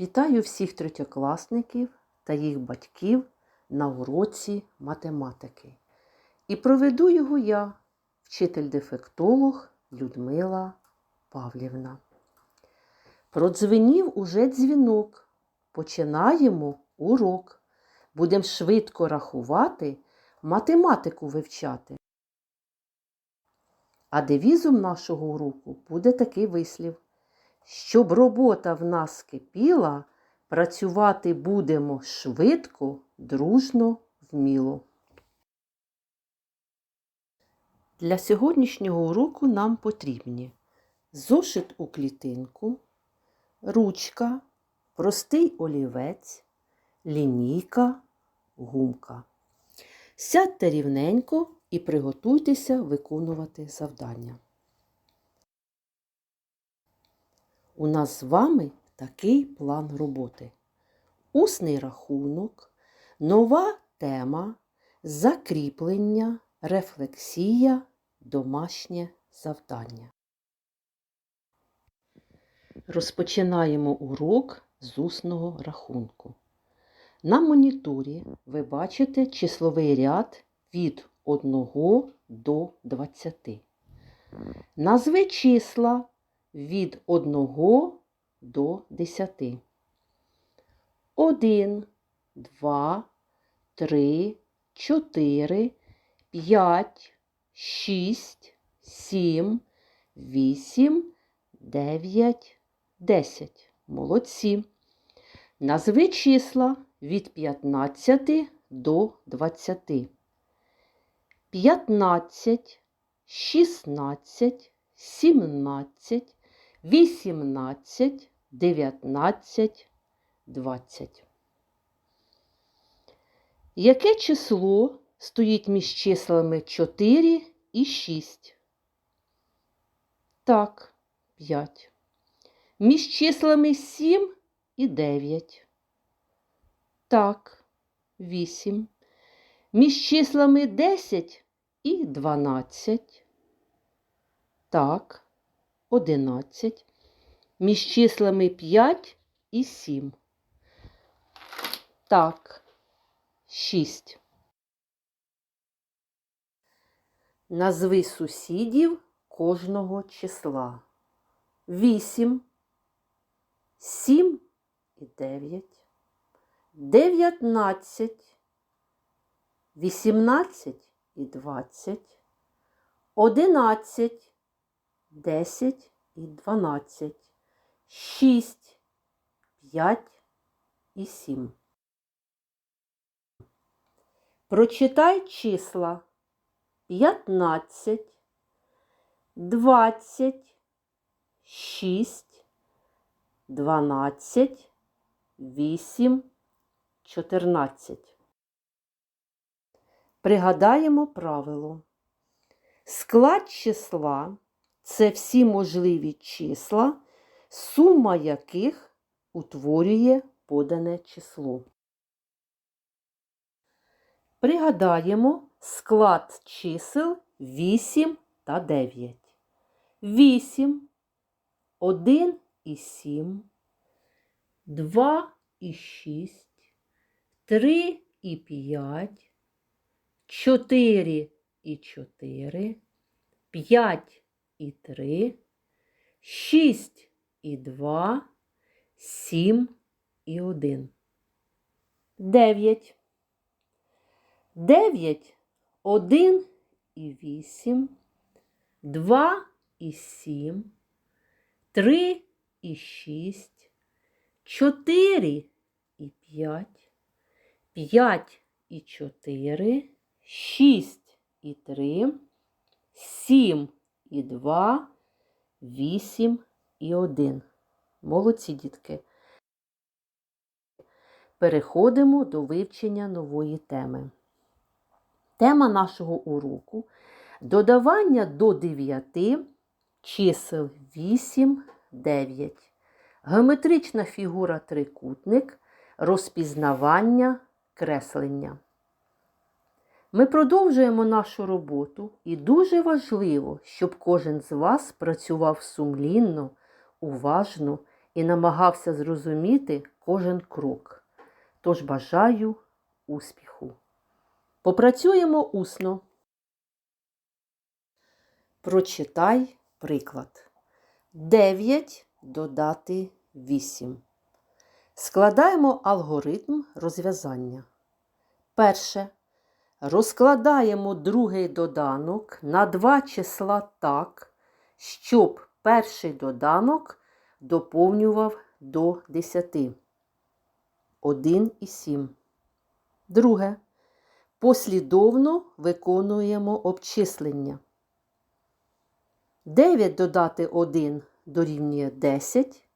Вітаю всіх третьокласників та їх батьків на уроці математики. І проведу його я, вчитель-дефектолог Людмила Павлівна. Продзвенів уже дзвінок. Починаємо урок. Будемо швидко рахувати, математику вивчати. А девізом нашого уроку буде такий вислів. Щоб робота в нас кипіла, працювати будемо швидко, дружно, вміло. Для сьогоднішнього уроку нам потрібні зошит у клітинку, ручка, простий олівець, лінійка, гумка. Сядьте рівненько і приготуйтеся виконувати завдання. У нас з вами такий план роботи. Усний рахунок, нова тема, закріплення, рефлексія, домашнє завдання. Розпочинаємо урок з усного рахунку. На моніторі ви бачите числовий ряд від 1 до 20. Назви числа від 1 до 10. 1, 2, 3, 4, 5, 6, 7, 8, 9, 10. Молодці. Назви числа від 15 до 20. 15, 16, 17, 18, 19, 20. Яке число стоїть між числами 4 і 6? Так, 5. Між числами 7 і 9. Так, 8. Між числами 10 і 12. Так, 11. Між числами 5 і 7. Так, 6. Назви сусідів кожного числа. 8, 7 і 9, 19, 18 і 20, 11, 10 і 12, 6, 5 і 7. Прочитай числа 15, 20, 6, 12, 8, 14. Пригадаємо правило. Склад числа це всі можливі числа, сума яких утворює подане число. Пригадаємо склад чисел 8 та 9. 8, 1 і 7, 2 і 6, 3 і 5, 4 і 4, 5 і 3, 6 і 2, 7 і 1. 9. 9, 1 і 8, 2 і 7, 3 і 6, 4 і 5, 5 і 4, 6 і 3, 7 і 2, 8 і 1. Молодці дітки. Переходимо до вивчення нової теми. Тема нашого уроку додавання до 9 чисел 8, 9. Геометрична фігура трикутник, розпізнавання, креслення. Ми продовжуємо нашу роботу і дуже важливо, щоб кожен з вас працював сумлінно, уважно і намагався зрозуміти кожен крок. Тож бажаю успіху. Попрацюємо усно. Прочитай приклад. 9 додати 8. Складаємо алгоритм розв'язання. Перше. Розкладаємо другий доданок на два числа так, щоб перший доданок доповнював до 10. 1 і 7. Друге. Послідовно виконуємо обчислення. 9 додати 1 дорівнює 10.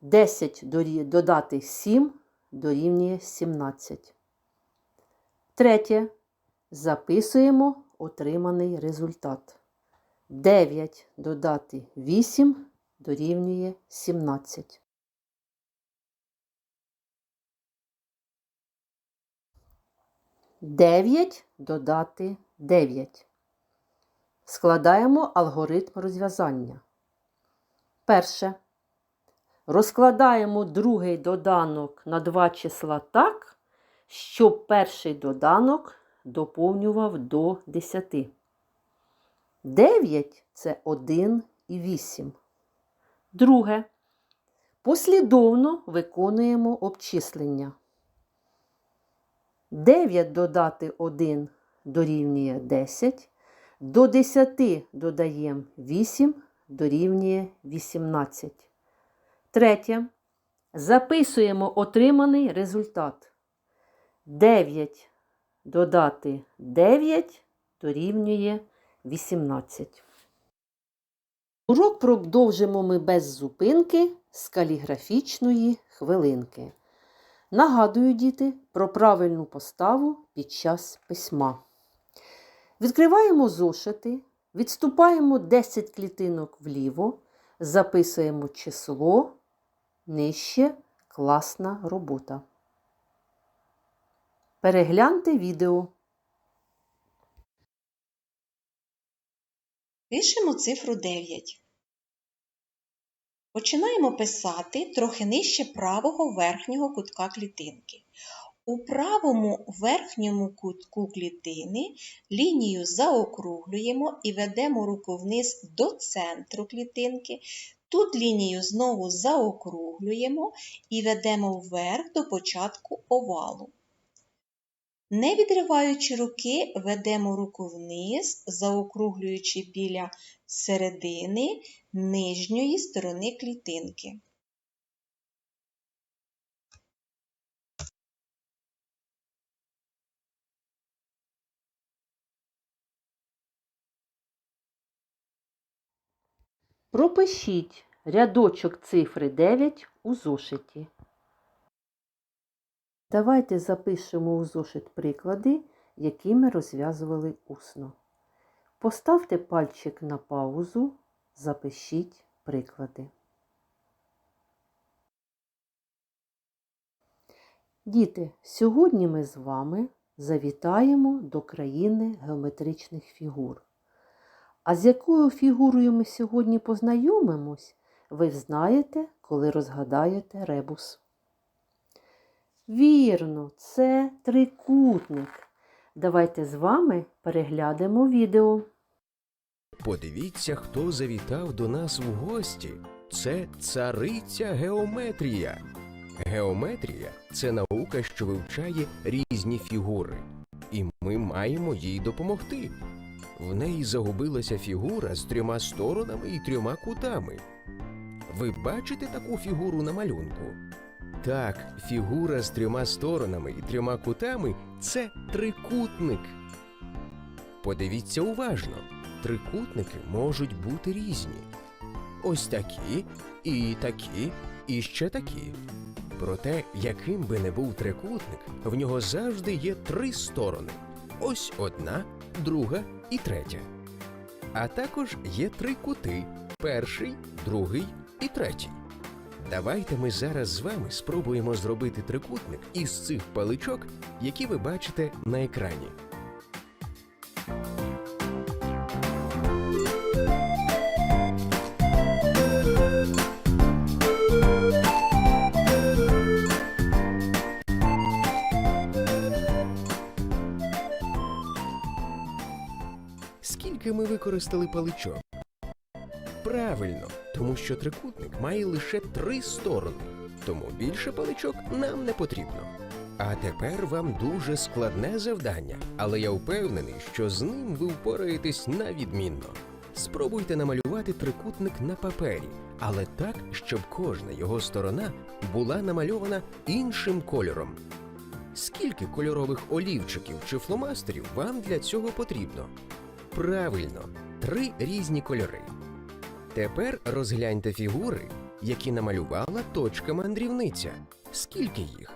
10 додати 7 дорівнює 17. Третє. Записуємо отриманий результат. 9 додати 8 дорівнює 17. Дев'ять додати 9. Складаємо алгоритм розв'язання. Перше. Розкладаємо другий доданок на два числа так, щоб перший доданок доповнював до 10. 9 це 1 і 8. Друге. Послідовно виконуємо обчислення. 9 додати 1 дорівнює 10. До 10 додаємо 8 дорівнює 18. Третє. Записуємо отриманий результат. 9 додати 9 дорівнює 18. Урок продовжимо ми без зупинки з каліграфічної хвилинки. Нагадую, діти, про правильну поставу під час письма. Відкриваємо зошити, відступаємо 10 клітинок вліво, записуємо число, нижче класна робота. Перегляньте відео. Пишемо цифру 9. Починаємо писати трохи нижче правого верхнього кутка клітинки. У правому верхньому кутку клітини лінію заокруглюємо і ведемо руку вниз до центру клітинки. Тут лінію знову заокруглюємо і ведемо вверх до початку овалу. Не відриваючи руки, ведемо руку вниз, заокруглюючи біля середини нижньої сторони клітинки. Пропишіть рядочок цифри 9 у зошиті. Давайте запишемо у зошит приклади, які ми розв'язували усно. Поставте пальчик на паузу, запишіть приклади. Діти, сьогодні ми з вами завітаємо до країни геометричних фігур. А з якою фігурою ми сьогодні познайомимось, ви знаєте, коли розгадаєте ребус. Вірно, це трикутник. Давайте з вами переглянемо відео. Подивіться, хто завітав до нас в гості. Це цариця геометрія. Геометрія це наука, що вивчає різні фігури, і ми маємо їй допомогти. В неї загубилася фігура з трьома сторонами і трьома кутами. Ви бачите таку фігуру на малюнку? Так, фігура з трьома сторонами і трьома кутами це трикутник. Подивіться уважно. Трикутники можуть бути різні. Ось такі, і такі, і ще такі. Проте, яким би не був трикутник, в нього завжди є три сторони. Ось одна, друга і третя. А також є три кути: перший, другий і третій. Давайте ми зараз з вами спробуємо зробити трикутник із цих паличок, які ви бачите на екрані. Скільки ми використали паличок? Правильно тому що трикутник має лише три сторони, тому більше паличок нам не потрібно. А тепер вам дуже складне завдання, але я впевнений, що з ним ви впораєтесь на відмінно. Спробуйте намалювати трикутник на папері, але так, щоб кожна його сторона була намальована іншим кольором. Скільки кольорових олівчиків чи фломастерів вам для цього потрібно? Правильно, три різні кольори. Тепер розгляньте фігури, які намалювала точка мандрівниця. Скільки їх?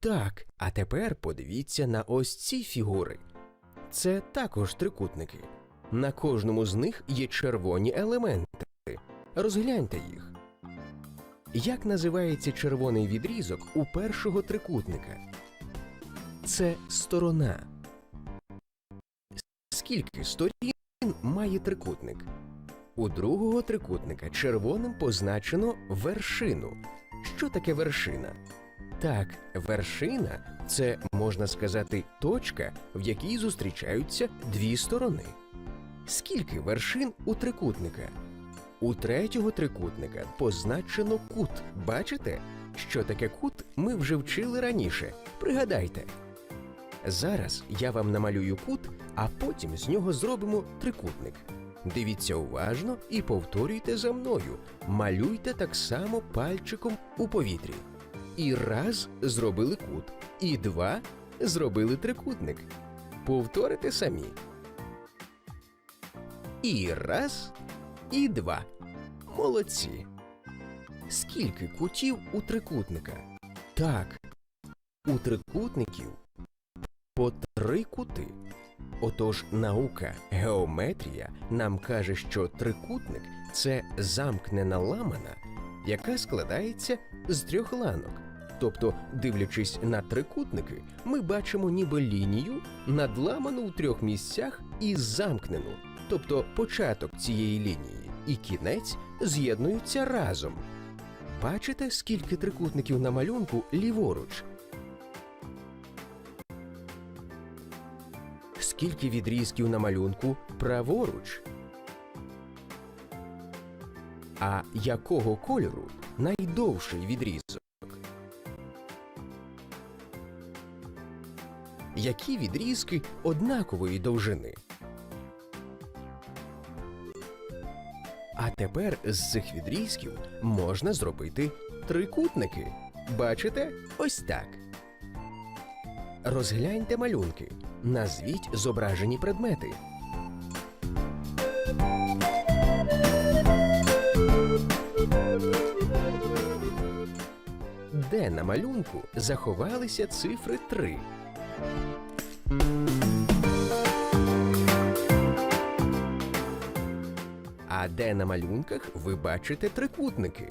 Так, а тепер подивіться на ось ці фігури. Це також трикутники. На кожному з них є червоні елементи. Розгляньте їх. Як називається червоний відрізок у першого трикутника? Це сторона. Скільки сторін має трикутник? У другого трикутника червоним позначено вершину. Що таке вершина? Так, вершина це можна сказати точка, в якій зустрічаються дві сторони. Скільки вершин у трикутника? У третього трикутника позначено кут. Бачите? Що таке кут, ми вже вчили раніше. Пригадайте. Зараз я вам намалюю кут, а потім з нього зробимо трикутник. Дивіться уважно і повторюйте за мною. Малюйте так само пальчиком у повітрі. І раз зробили кут, і два зробили трикутник. Повторите самі. І раз, і два. Молодці. Скільки кутів у трикутника? Так, у трикутників по три кути. Отож, наука геометрія нам каже, що трикутник це замкнена ламана, яка складається з трьох ланок. Тобто, дивлячись на трикутники, ми бачимо ніби лінію, надламану у трьох місцях і замкнену, тобто початок цієї лінії і кінець з'єднуються разом. Бачите, скільки трикутників на малюнку ліворуч? Скільки відрізків на малюнку праворуч? А якого кольору найдовший відрізок? Які відрізки однакової довжини? А тепер з цих відрізків можна зробити трикутники. Бачите? Ось так. Розгляньте малюнки. Назвіть зображені предмети. Де на малюнку заховалися цифри 3? А де на малюнках ви бачите трикутники?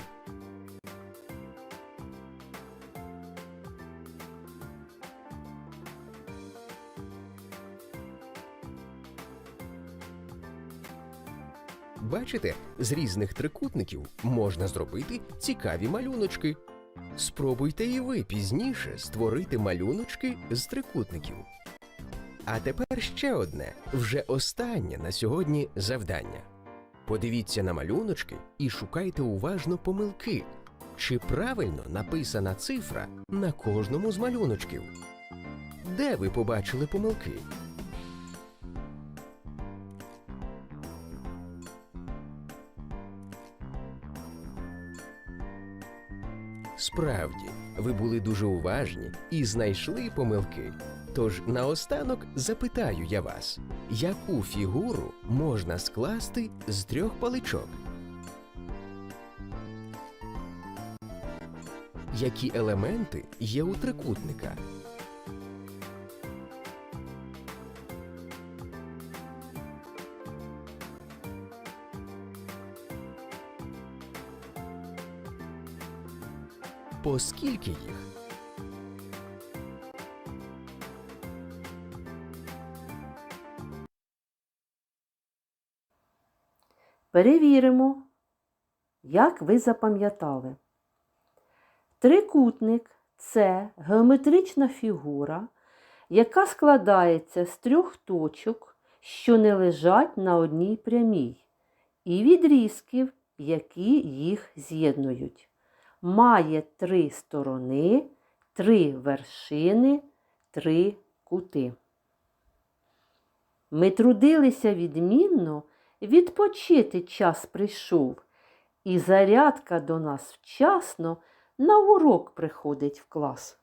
Бачите, з різних трикутників можна зробити цікаві малюночки. Спробуйте і ви пізніше створити малюночки з трикутників. А тепер ще одне, вже останнє на сьогодні завдання. Подивіться на малюночки і шукайте уважно помилки, чи правильно написана цифра на кожному з малюночків. Де ви побачили помилки? Справді, ви були дуже уважні і знайшли помилки. Тож наостанок запитаю я вас, яку фігуру можна скласти з трьох паличок? Які елементи є у трикутника? По скільки їх? Перевіримо, як ви запам'ятали. Трикутник це геометрична фігура, яка складається з трьох точок, що не лежать на одній прямій, і відрізків, які їх з'єднують. Має три сторони, три вершини, три кути. Ми трудилися відмінно, відпочити час прийшов, і зарядка до нас вчасно на урок приходить в клас.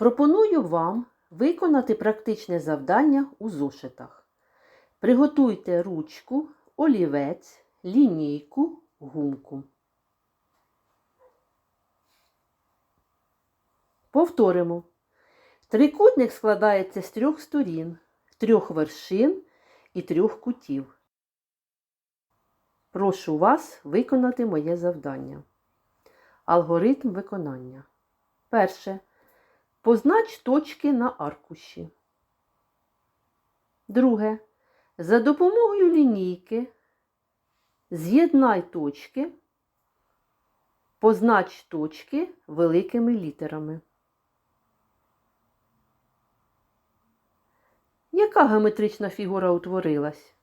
Пропоную вам виконати практичне завдання у зошитах. Приготуйте ручку, олівець, лінійку, гумку. Повторимо. Трикутник складається з трьох сторін, трьох вершин і трьох кутів. Прошу вас виконати моє завдання. Алгоритм виконання. Перше. Познач точки на аркуші. Друге. За допомогою лінійки з'єднай точки, познач точки великими літерами. Яка геометрична фігура утворилась?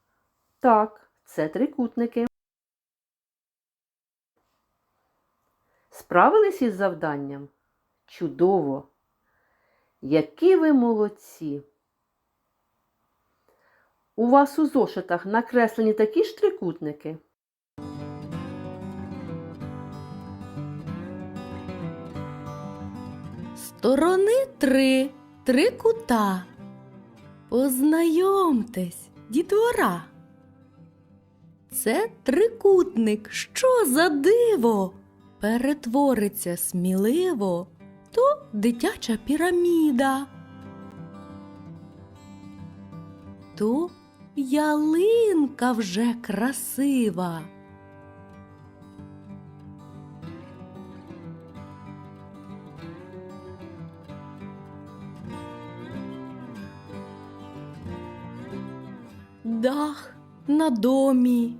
Так, це трикутники. Справились із завданням? Чудово! Які ви молодці! У вас у зошитах накреслені такі ж трикутники? Сторони три, три кута. Познайомтесь, дітвора. Це трикутник, що за диво? Перетвориться сміливо, то дитяча піраміда. То ялинка вже красива. Дах на домі.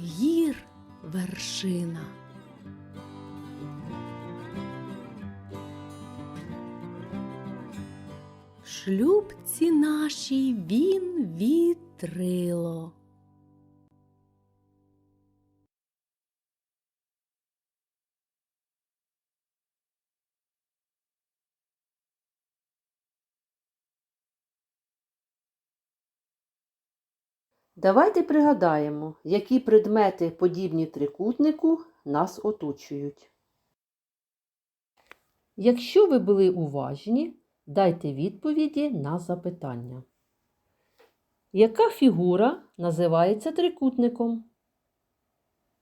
Гір вершина. Шлюбці нашій він вітрило. Давайте пригадаємо, які предмети, подібні трикутнику, нас оточують. Якщо ви були уважні, дайте відповіді на запитання. Яка фігура називається трикутником?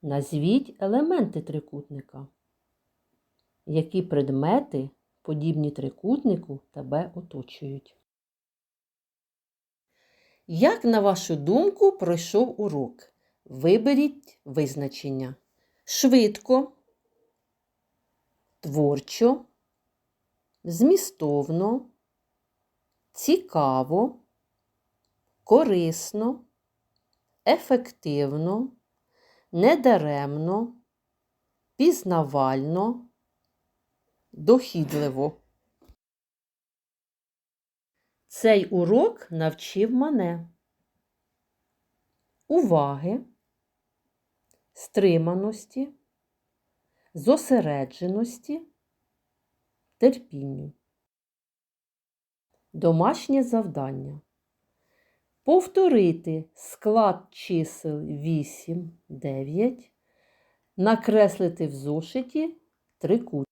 Назвіть елементи трикутника. Які предмети, подібні трикутнику, тебе оточують? Як, на вашу думку, пройшов урок? Виберіть визначення. Швидко, творчо, змістовно, цікаво, корисно, ефективно, недаремно, пізнавально, дохідливо. Цей урок навчив мене уваги, стриманості, зосередженості, терпінню. Домашнє завдання. Повторити склад чисел 8, 9, накреслити в зошиті трикут.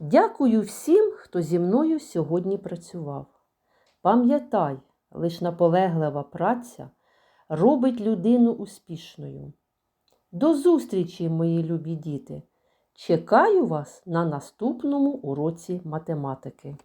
Дякую всім, хто зі мною сьогодні працював. Пам'ятай, лиш наполеглива праця робить людину успішною. До зустрічі, мої любі діти! Чекаю вас на наступному уроці математики.